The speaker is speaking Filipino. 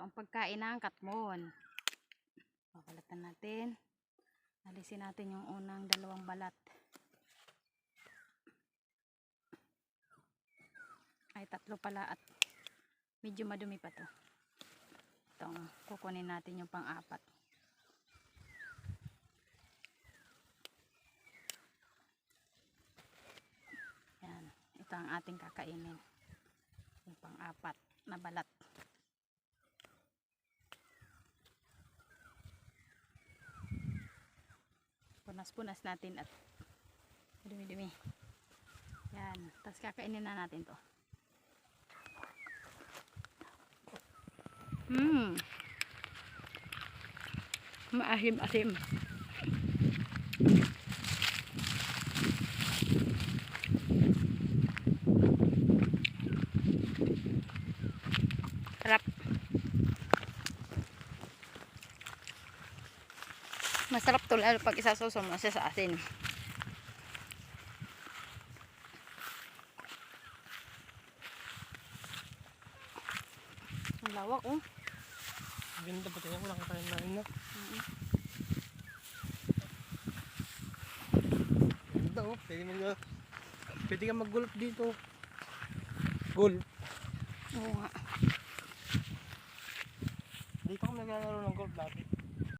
ang pagkain ng katmon. Babalatan natin. Alisin natin yung unang dalawang balat. Ay, tatlo pala at medyo madumi pa to. Itong kukunin natin yung pang-apat. Yan. Ito ang ating kakainin. Yung pang-apat na balat. Punas-punas natin at dumi-dumi. Yan. Tapos kakainin na natin to. Mmm. Maasim-asim. Masarap to lalo pag isasuso mo siya sa asin. Ang lawak oh. Ganda pati ako nakakain na rin na. Ganda oh. Pwede mag Pwede ka mag-golf dito. Golf. Oo nga. Dito kami naglalaro ng golf dati.